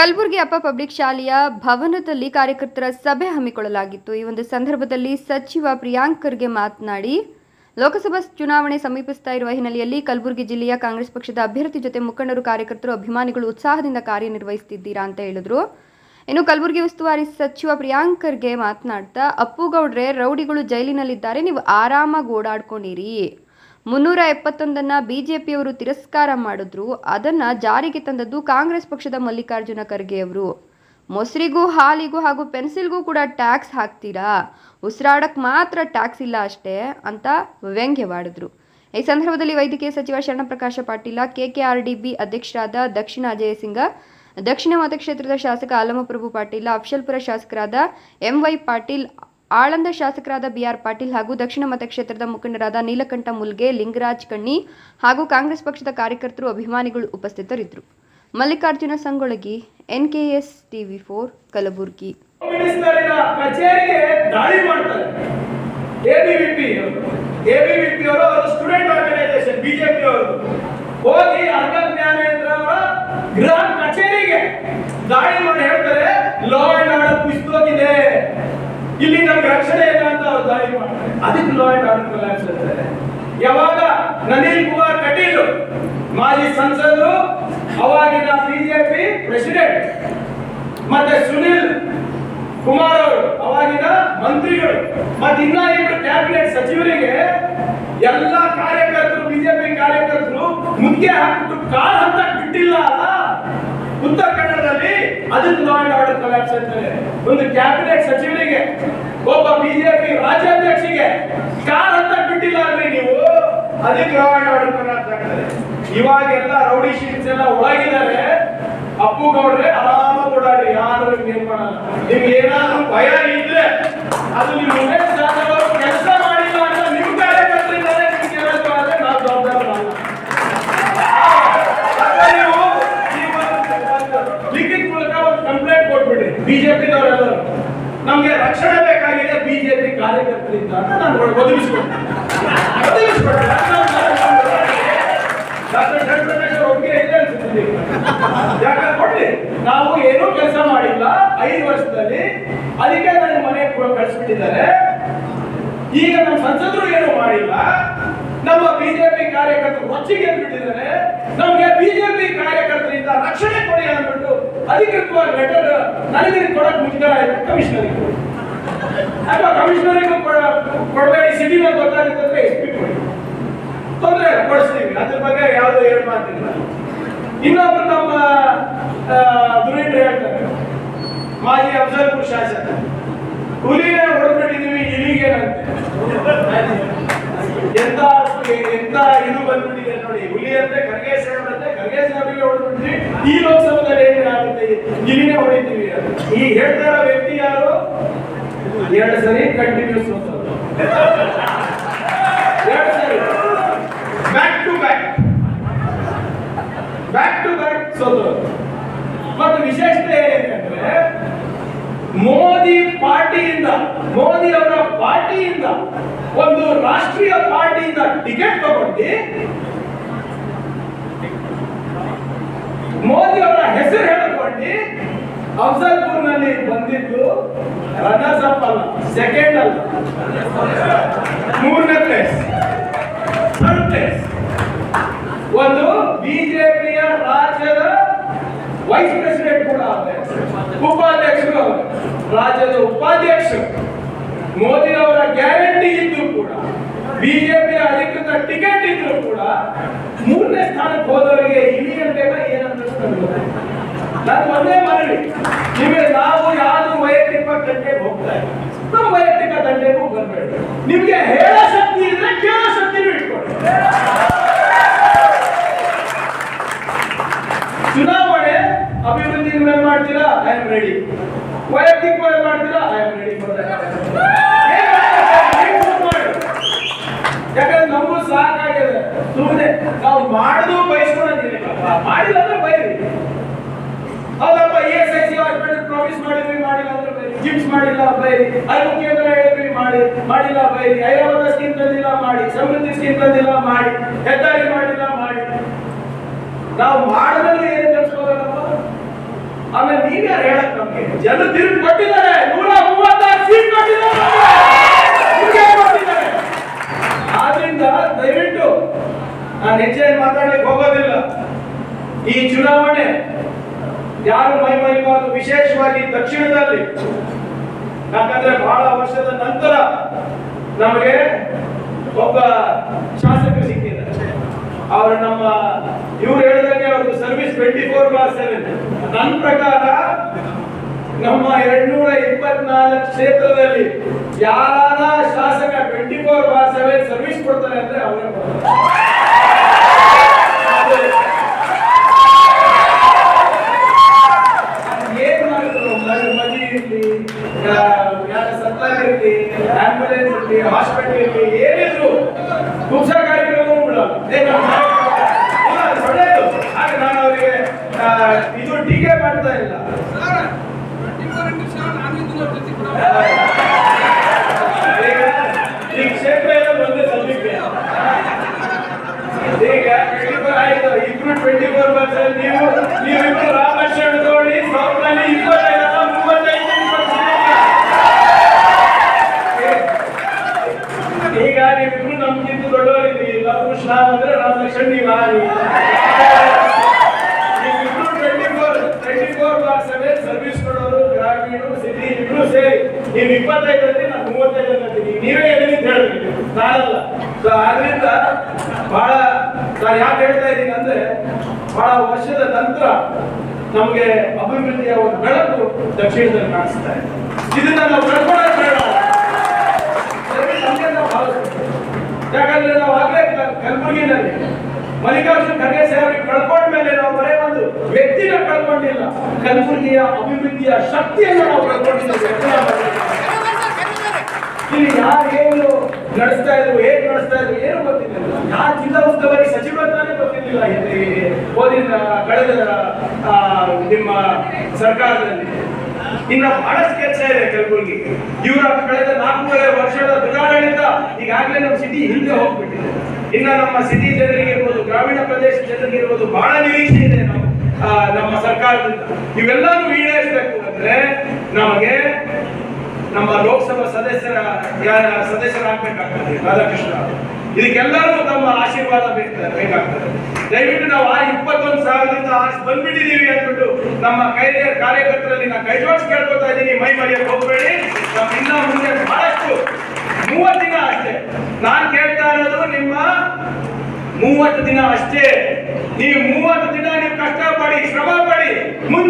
ಕಲಬುರಗಿ ಅಪ್ಪ ಪಬ್ಲಿಕ್ ಶಾಲೆಯ ಭವನದಲ್ಲಿ ಕಾರ್ಯಕರ್ತರ ಸಭೆ ಹಮ್ಮಿಕೊಳ್ಳಲಾಗಿತ್ತು. ಈ ಒಂದು ಸಂದರ್ಭದಲ್ಲಿ ಸಚಿವ ಪ್ರಿಯಾಂಕ್ ಖರ್ಗೆ ಮಾತನಾಡಿ, ಲೋಕಸಭಾ ಚುನಾವಣೆ ಸಮೀಪಿಸ್ತಾ ಇರುವ ಹಿನ್ನೆಲೆಯಲ್ಲಿ ಕಲಬುರಗಿ ಜಿಲ್ಲೆಯ ಕಾಂಗ್ರೆಸ್ ಪಕ್ಷದ ಅಭ್ಯರ್ಥಿ ಜೊತೆ ಮುಖಂಡರು, ಕಾರ್ಯಕರ್ತರು ಅಭಿಮಾನಿಗಳು ಉತ್ಸಾಹದಿಂದ ಕಾರ್ಯನಿರ್ವಹಿಸುತ್ತಿದ್ದೀರಾ ಅಂತ ಹೇಳಿದ್ರು. ಇನ್ನು ಕಲಬುರಗಿ ಉಸ್ತುವಾರಿ ಸಚಿವ ಪ್ರಿಯಾಂಕ್ ಖರ್ಗೆ ಮಾತನಾಡ್ತಾ, ಅಪ್ಪುಗೌಡ್ರೆ, ರೌಡಿಗಳು ಜೈಲಿನಲ್ಲಿದ್ದಾರೆ, ನೀವು ಆರಾಮಾಗಿ ಓಡಾಡ್ಕೊಂಡಿರಿ. ಮುನ್ನೂರ ಎಪ್ಪತ್ತೊಂದನ್ನ ಬಿಜೆಪಿಯವರು ತಿರಸ್ಕಾರ ಮಾಡಿದ್ರು. ಅದನ್ನ ಜಾರಿಗೆ ತಂದದ್ದು ಕಾಂಗ್ರೆಸ್ ಪಕ್ಷದ ಮಲ್ಲಿಕಾರ್ಜುನ ಖರ್ಗೆ ಅವರು. ಮೊಸರಿಗೂ, ಹಾಲಿಗೂ ಹಾಗೂ ಪೆನ್ಸಿಲ್ಗೂ ಕೂಡ ಟ್ಯಾಕ್ಸ್ ಹಾಕ್ತೀರಾ? ಉಸಿರಾಡಕ್ ಮಾತ್ರ ಟ್ಯಾಕ್ಸ್ ಇಲ್ಲ ಅಷ್ಟೇ ಅಂತ ವ್ಯಂಗ್ಯವಾಡಿದ್ರು. ಈ ಸಂದರ್ಭದಲ್ಲಿ ವೈದ್ಯಕೀಯ ಸಚಿವ ಶರಣಪ್ರಕಾಶ ಪಾಟೀಲ, ಕೆಕೆಆರ್ಡಿಬಿ ಅಧ್ಯಕ್ಷರಾದ ದಕ್ಷಿಣ ಅಜಯ ಸಿಂಗ, ದಕ್ಷಿಣ ಮತಕ್ಷೇತ್ರದ ಶಾಸಕ ಆಲಮಪ್ರಭು ಪಾಟೀಲ, ಅಫ್ಷಲ್ಪುರ ಶಾಸಕರಾದ ಎಂವೈ ಪಾಟೀಲ್ ಆಳಂದ ಶಾಸಕರಾದ ಬಿಆರ್ ಪಾಟೀಲ್ ಹಾಗೂ ದಕ್ಷಿಣ ಮತಕ್ಷೇತ್ರದ ಮುಖಂಡರಾದ ನೀಲಕಂಠ ಮುಲ್ಗೆ, ಲಿಂಗರಾಜ್ ಕಣ್ಣಿ ಹಾಗೂ ಕಾಂಗ್ರೆಸ್ ಪಕ್ಷದ ಕಾರ್ಯಕರ್ತರು ಅಭಿಮಾನಿಗಳು ಉಪಸ್ಥಿತರಿದ್ದರು. Mallikarjuna Sangolagi, NKS TV four, Kalaburagi. ದಾಳಿ ಮಾಡಿ ಹೇಳ್ತಾರೆ ಲಾ ಅಂಡ್ ಆರ್ಡರ್ ಕುಸಿದೋಗಿದೆ ಇಲ್ಲಿ ನಮ್ಗೆ ರಕ್ಷಣೆ ಇಲ್ಲ ಅಂತ ಅವ್ರು ಮಾಡ್ತಾರೆ. ಅದಕ್ಕೆ ಲಾ ಅಂಡ್ ಆರ್ಡರ್ ಕೊಲ್ಯಾಪ್ಸ್ ಅಂತಾರೆ ಯಾವಾಗ? ನಳಿನ್ ಕುಮಾರ್ ಕಟೀಲ್, ಮಾಜಿ ಸಂಸದರು, ಅವಾಗಿನ ಬಿಜೆಪಿ ಪ್ರೆಸಿಡೆಂಟ್ ಮತ್ತೆ ಸುನಿಲ್ ಕುಮಾರ್ ಅವರು, ಅವಾಗಿನ ಮಂತ್ರಿಗಳು, ಮತ್ತೆ ಇನ್ನ ಇಬ್ಬರು ಕ್ಯಾಬಿನೆಟ್ ಸಚಿವರಿಗೆ ಎಲ್ಲ ಕಾರ್ಯಕರ್ತರು ಬಿಜೆಪಿ ಕಾರ್ಯಕರ್ತರು ಮುದ್ದೆ ಹಾಕಿಬಿಟ್ಟು ಕಾಲ್ ಹತ್ತಕ್ ಬಿಟ್ಟಿಲ್ಲ. ಉತ್ತರ ಕನ್ನಡದಲ್ಲಿ ಅದಕ್ಕೆ ಲಾ ಅಂಡ್ ಆರ್ಡರ್ ಕೊಲ್ಯಾಪ್ಸ್ ಅಂತಾರೆ ಒಂದು ಕ್ಯಾಬಿನೆಟ್ ಸಚಿವರಿಗೆ, ಒಬ್ಬ ಬಿಜೆಪಿ ರಾಜ್ಯಾಧ್ಯಕ್ಷಿಗೆ ಕಾರ್ ಅಂತ ಬಿಟ್ಟಿಲ್ಲ ಅಂದ್ರೆ ನೀವು ಅದಕ್ಕೆ ಲಾ ಅಂಡ್ ಆರ್ಡರ್ ಕೊಲ್ಯಾಪ್ಸ್ ಆಗ್ತದೆ. ಇವಾಗೆಲ್ಲ ರೌಡಿ ಶೀಟ್ಸ್ ಎಲ್ಲ ಒಳಗಿದ್ದಾರೆ ಅಪ್ಪು ಗೌಡ್ರೆ, ಆರಾಮ ಓಡಾಡಿ ಯಾರು ನಿಮ್ಗೆ ಏನ್ ಮಾಡಲ್ಲ? ನಿಮ್ಗೆ ಏನಾದ್ರೂ ಭಯ ಇದ್ರೆ, ಅದು ನಿಮ್ಮ ಉಮೇಶ್ ಜಾಧವ್ ಅವರು ಕೆಲಸ ಮಾಡಿಲ್ಲ ಅಂತ ನಿಮ್ ಕಾರ್ಯಕರ್ತರಿಂದಾನೆ ನಿಮ್ಗೆ ಏನಾದ್ರು ಆದ್ರೆ ನಾವು ಜವಾಬ್ದಾರರಲ್ಲ. ಆದ್ರೆ ನೀವು ನೀವು ಒಂದು ಲಿಖಿತ ಮೂಲಕ ಒಂದು ಕಂಪ್ಲೇಂಟ್ ಕೊಟ್ಬಿಡ್ರಿ ಬಿಜೆಪಿದವರೆಲ್ಲರೂ ನಮ್ಗೆ ರಕ್ಷಣೆ ಬೇಕಾಗಿದೆ ಬಿಜೆಪಿ ಕಾರ್ಯಕರ್ತರಿಂದ ನಾನು ಒದಗಿಸ್ಕೊಡ್ತೀನಿ ನಾವು ಏನೂ ಕೆಲಸ ಮಾಡಿಲ್ಲ. ಐದು ವರ್ಷದಲ್ಲಿ ಅದಕ್ಕೆ ನನ್ನ ಮನೆಗೆ ಕಳಿಸ್ಬಿಟ್ಟಿದ್ದಾರೆ. ಈಗ ನಮ್ಮ ಸಂಸದರು ಏನು ಮಾಡಿಲ್ಲ. ನಮ್ಮ ಬಿಜೆಪಿ ಕಾರ್ಯಕರ್ತರು ಹೊಚ್ಚಿಗೆ ಬಿಟ್ಟಿದ್ದಾರೆ ನಮಗೆ ಬಿಜೆಪಿ ಕಾರ್ಯಕರ್ತರಿಂದ ರಕ್ಷಣೆ ಕೊಡಿ ಅಂದ್ಬಿಟ್ಟು ಅಧಿಕೃತವಾಗಿ ಲೆಟರ್ ನನಗೆ ಕೊಡಕ್ ಮುಜುಗರ ಆಯ್ತು ಕಮಿಷನರಿಗೆ ಅಥವಾ ಕಮಿಷನರಿಗೂ ಕೊಡಬೇಡಿ ಸಿಟಿನಲ್ಲಿ ಗೊತ್ತಾಗುತ್ತೆ ಎಸ್ ಪಿ ಕೊಡಿ. ತೊಂದರೆ ಕೊಡಿಸ್ತೀವಿ. ಅದ್ರ ಬಗ್ಗೆ ಯಾವುದು ಏನು ಮಾತಿಲ್ಲ. ಇನ್ನೊಬ್ರು ನಮ್ಮ ದುರೇಂದ್ರ ಹೇಳ್ತಾರೆ. ಮಾಜಿ ಅಫಜಲ್ಪುರ್ ಶಾಸಕ. ಹುಲಿನೇ ಹೊಡೆದ್ಬಿಟ್ಟಿದೀವಿ ಇಲಿಗೇನಂತೆ ಎಂತ ಎಂತ ಇದು ಬಂದ್ಬಿಟ್ಟಿದೆ ನೋಡಿ. ಹುಲಿ ಅಂದ್ರೆ ಖರ್ಗೆ ಸಾಹೇಬ್ರಂತೆ ಖರ್ಗೆ ಸಾಹೇಬ್ರಿಗೆ ಹೊಡೆದ್ಬಿಟ್ವಿ ಈ ಲೋಕಸಭೆಯಲ್ಲಿ ಏನಾಗುತ್ತೆ ಇಲಿನೇ ಹೊಡಿತೀವಿ ಅಂತ. ಈ ಹೇಳ್ತಾರ ವ್ಯಕ್ತಿ ಯಾರು? ಎರಡು ಸರಿ ಕಂಟಿನ್ಯೂಸ್ ಎರಡು ಸರಿ. Back to back back to back ಸೋತರು ಮತ್ತು ವಿಶೇಷತೆ ಏನಂದ್ರೆ, ಮೋದಿ ಪಾರ್ಟಿಯಿಂದ ಮೋದಿ ಅವರ ಪಾರ್ಟಿಯಿಂದ, ಒಂದು ರಾಷ್ಟ್ರೀಯ ಪಾರ್ಟಿಯಿಂದ ಟಿಕೆಟ್ ತಗೊಂಡು ಮೋದಿ ಅವರ ಹೆಸರು ಹೇಳಿಕೊಂಡು ಅಫ್ಜಲ್ಪುರ್ನಲ್ಲಿ ಬಂದಿದ್ದು ರನ್ನರ್ಸ್ ಅಪ್ ಅಲ್ಲ. ಸೆಕೆಂಡ್ ಅಲ್ಲ ಮೂರನೇ ಪ್ಲೇಸ್ ಥರ್ಡ್ ಪ್ಲೇಸ್ ಒಂದು ಬಿಜೆಪಿಯ ರಾಜ್ಯದ ವೈಸ್ ಪ್ರೆಸಿಡೆಂಟ್ ಕೂಡ ಉಪಾಧ್ಯಕ್ಷರು ರಾಜ್ಯದ ಉಪಾಧ್ಯಕ್ಷರು. ಮೋದಿ ಅವರ ಗ್ಯಾರಂಟಿ ಇದ್ದು ಕೂಡ ಬಿಜೆಪಿ ಅಧಿಕೃತ ಟಿಕೆಟ್ ಇದ್ರು ಕೂಡ, ಮೂರನೇ ಸ್ಥಾನಕ್ಕೆ ಹೋದವರಿಗೆ ಇಲ್ಲಿ ಅಂತ ಏನಂತ ನಾನು ಒಂದೇ ಮನವಿ ನಿಮಗೆ ನಾವು ಯಾರು ವೈಯಕ್ತಿಕ ದಂಡೆಗೆ ಹೋಗ್ತಾ ಇಲ್ಲ. ನಮ್ಮ ವೈಯಕ್ತಿಕ ದಂಡೆಗೂ ಬರಬೇಡಿ. ನಿಮಗೆ ಹೇಳೋ ಶಕ್ತಿ ಇದ್ರೆ ಕೇಳೋ ಶಕ್ತಿನೂ ಇಟ್ಕೊಳ್ಳಿ. ಚುನಾವಣೆ, ಅಭಿವೃದ್ಧಿ ಮೇಲೆ ಮಾಡ್ತೀರಾ? ಐ ಆಮ್ ರೆಡಿ ವೈಯಕ್ತಿಕವಾಗಿ ಮಾಡ್ತೀರಾ? ಐ ಆಮ್ ರೆಡಿ ಯಾಕಂದ್ರೆ ನಮಗೂ ಸಾಕಾಗಿದೆ. ಸುಮ್ಮನೆ ನಾವು ಮಾಡುದು ಬಯಸ್ಕೊಂಡಿದ್ದೀವಿ ಮಾಡಿಲ್ಲ ಅಂದ್ರೆ ಬೈರಿ. ಹೌದಪ್ಪ ಎಸ್ ಎಸ್ ಪ್ರಾಮಿಸ್ ಮಾಡಿದ್ರಿ, ಮಾಡಿಲ್ಲ ಅಂದ್ರೆ ಬೈರಿ. ಜಿಮ್ಸ್ ಮಾಡಿಲ್ಲ ಬೈರಿ. ಐದು ಕೇಂದ್ರ ಹೇಳಿದ್ರಿ, ಮಾಡಿ ಮಾಡಿಲ್ಲ ಬೈರಿ. ಐರಾವತ ಸ್ಕೀಮ್ ತಂದಿಲ್ಲ ಮಾಡಿ. ಸಮೃದ್ಧಿ ಸ್ಕೀಮ್ ತಂದಿಲ್ಲ ಮಾಡಿ. ಹೆದ್ದಾರಿ ಮಾಡಿಲ್ಲ, ಮಾಡಿ. ನಾವು ಮಾಡಿದ್ರೆ ಏನು ಕಲ್ಸ್ಕೋಬೇಕಪ್ಪ ಆಮೇಲೆ ನೀವ್ಯಾರು ಹೇಳಕ್ ನಮ್ಗೆ? ಜನ ತಿರುಗಿ ಕೊಟ್ಟಿದ್ದಾರೆ. ನೂರ ಮೂವತ್ತಾರು ಸೀಟ್ ಕೊಟ್ಟಿದ್ದಾರೆ. ಆದ್ರಿಂದ ದಯವಿಟ್ಟು ನಾನು ಹೆಚ್ಚೇನು ಮಾತಾಡ್ಲಿಕ್ಕೆ ಹೋಗೋದಿಲ್ಲ. ಈ ಚುನಾವಣೆ ಯಾರು ಮೈ ಮೈಬಾರದು ವಿಶೇಷವಾಗಿ ದಕ್ಷಿಣದಲ್ಲಿ. ಯಾಕಂದ್ರೆ ಬಹಳ ವರ್ಷದ ನಂತರ ನಮಗೆ ಒಬ್ಬ ಶಾಸಕರು ಸಿಕ್ಕಿದ್ದಾರೆ. ಅವರು ನಮ್ಮ, ಇವ್ರು ಹೇಳಿದಂಗೆ ಅವ್ರದ್ದು service twenty four bar seven ನನ್ನ ಪ್ರಕಾರ ನಮ್ಮ ಎರಡ್ನೂರ ಇಪ್ಪತ್ನಾಲ್ಕು ಕ್ಷೇತ್ರದಲ್ಲಿ ಯಾರ ಶಾಸಕ twenty four bar seven service ಕೊಡ್ತಾರೆ ಅಂದ್ರೆ ಅವರೇ ಏನ್ ಮಾಡಿದ್ರು ಮದಿ ಇರ್ಲಿ ಯಾರ ಸರ್ಕಾರ ಇರ್ಲಿ ಆಂಬ್ಯುಲೆನ್ಸ್ ಇರ್ಲಿ ಹಾಸ್ಪಿಟಲ್ ಇರ್ಲಿ ಏನಿದ್ರು ಕುಬ್ಸ ಕಾರ್ಯಕ್ರಮ ಬಿಡಲ್ಲ ಏ, ನಮ್ಮ ಕಾರ್ಯಕ್ರಮ- ಇಲ್ಲ, ಅದು ಒಳ್ಳೇದು ಹಾಗೆ ನಾನು ಅವರಿಗೆ ಇದು ಟೀಕೆ ಮಾಡ್ತಾ ಇಲ್ಲ ಈಗ ಈ ಕ್ಷೇತ್ರ ಎಲ್ಲ ಒಂದೇ ಸದ್ಯಕ್ಕೆ ಈಗ ಟ್ವೆಂಟಿ ಫೋರ್ ಆಯ್ತು ಇಬ್ರು ಟ್ವೆಂಟಿ ಫೋರ್ ಪರ್ಸೆಂಟ್ ನೀವು ನೀವಿಬ್ರು ರಾಮಕೃಷ್ಣ ತಗೊಳ್ಳಿ ಸಾವಿರದಲ್ಲಿ ಇಪ್ಪತ್ತೈದು ಮೂವತ್ತೈದು ಈಗ ನೀವಿಬ್ರು ನಮ್ಗಿಂತ ದೊಡ್ಡವರಿದ್ರಿ ರಾಮಕೃಷ್ಣ ಅಂದ್ರೆ ರಾಮಲಕ್ಷ್ಮಣ್ ನೀವ ನೀವಿಬ್ರು twenty four twenty four bar seven service ಕೊಡೋರು ಗ್ರಾಮೀಣ ಸಿಟಿ ಇಬ್ರು ಸೇರಿ ನೀವು ಇಪ್ಪತ್ತೈದರಲ್ಲಿ ನಾನು ಮೂವತ್ತೈದು ಅಂತೀನಿ ನೀವೇ ಹೇಳಿ ಅಂತ ಹೇಳಬೇಕು ನಾನಲ್ಲ. ಸೊ ಆದ್ರಿಂದ ಬಹಳ ನಾನು ಯಾಕೆ ಹೇಳ್ತಾ ಇದ್ದೀನಿ ಅಂದ್ರೆ ಬಹಳ ವರ್ಷದ ನಂತರ ನಮಗೆ ಅಭಿವೃದ್ಧಿಯ ಒಂದು ಬೆಳಕು ದಕ್ಷಿಣದಲ್ಲಿ ಕಾಣಿಸ್ತಾ ಇದೆ. ಇದನ್ನ ನಾವು ಕಳ್ಕೊಳ್ಳೋದು ಬೇಡ. ಯಾಕಂದ್ರೆ ನಾವು ಆಗ್ಲೇ ಕಲಬುರಗಿನಲ್ಲಿ ಮಲ್ಲಿಕಾರ್ಜುನ್ ಖರ್ಗೆ ಸಾಹೇಬ್ರಿಗೆ ಕಳ್ಕೊಂಡ ಮೇಲೆ ನಾವು ಬರೇ ಒಂದು ವ್ಯಕ್ತಿನ ಕಳ್ಕೊಂಡಿಲ್ಲ. ಕಲಬುರಗಿಯ ಅಭಿವೃದ್ಧಿಯ ಶಕ್ತಿಯನ್ನು ನಾವು ಕಳ್ಕೊಂಡಿದ್ದೇವೆ. ಇಲ್ಲಿ ಯಾರು ಏನು ನಡೆಸ್ತಾ ಇದ್ರು ಏನ್ ನಡೆಸ್ತಾ ಇದ್ರು ಏನು ಗೊತ್ತಿಲ್ಲ ಯಾರು ಜಿಲ್ಲಾ ಉಸ್ತುವಾರಿ ಗೊತ್ತಿಲ್ಲ ಗೊತ್ತಿರಲಿಲ್ಲ ಓದಿದ ಕಳೆದ ನಿಮ್ಮ ಸರ್ಕಾರದಲ್ಲಿ. ಇನ್ನ ಬಹಳಷ್ಟು ಕೆಲಸ ಇದೆ ಕಲಬುರಗಿ. ಇವರ ಕಳೆದ ನಾಲ್ಕೂವರೆ ವರ್ಷದ ದುರಾಡಳಿತ ಈಗಾಗಲೇ ನಮ್ಮ ಸಿಟಿ ಹಿಂದೆ ಹೋಗ್ಬಿಟ್ಟಿದೆ. ಇನ್ನ ನಮ್ಮ ಸಿಟಿ ಜನರಿಗೆ ಇರ್ಬೋದು, ಗ್ರಾಮೀಣ ಪ್ರದೇಶ ಜನರಿಗೆ ಇರ್ಬೋದು, ಬಹಳ ನಿರೀಕ್ಷೆ ಇದೆ ನಮ್ಮ ಸರ್ಕಾರದಿಂದ. ಇವೆಲ್ಲನೂ ಈಡೇರಿಸಬೇಕು ಅಂದ್ರೆ ನಮಗೆ ನಮ್ಮ ಲೋಕಸಭಾ ಸದಸ್ಯರ, ಯಾರ ಸದಸ್ಯರಾಗಬೇಕಾಗ್ತದೆ, ರಾಧಾಕೃಷ್ಣ ಇದಕ್ಕೆಲ್ಲರೂ ತಮ್ಮ ಆಶೀರ್ವಾದ ಬೇಕು ಬೇಕಾಗ್ತದೆ. ದಯವಿಟ್ಟು ನಾವು ಆ ಇಪ್ಪತ್ತೊಂದು ಸಾವಿರದಿಂದ ಆಸೆ ಬಂದ್ಬಿಟ್ಟಿದ್ದೀವಿ ಅಂದ್ಬಿಟ್ಟು ನಮ್ಮ ಕೈ ಕಾರ್ಯಕರ್ತರಲ್ಲಿ ನಾನು ಕೈ ಜೋಡಿಸಿ ಕೇಳ್ಕೊತಾ ಇದ್ದೀನಿ. ಮೈ ಮರೆಯಕ್ಕೆ ಹೋಗಬೇಡಿ. ನಮ್ಮ ಇನ್ನ ಮುಂದೆ ಬಹಳಷ್ಟು ಮೂವತ್ತು ದಿನ ಅಷ್ಟೇ. ನಾನು ಕೇಳ್ತಾ ಇರೋದು ನಿಮ್ಮ ಮೂವತ್ತು ದಿನ ಅಷ್ಟೇ. ನೀವು ಮೂವತ್ತು ದಿನ ನೀವು ಕಷ್ಟಪಡಿ ಶ್ರಮ ಪಡಿ ಮುಂದಿನ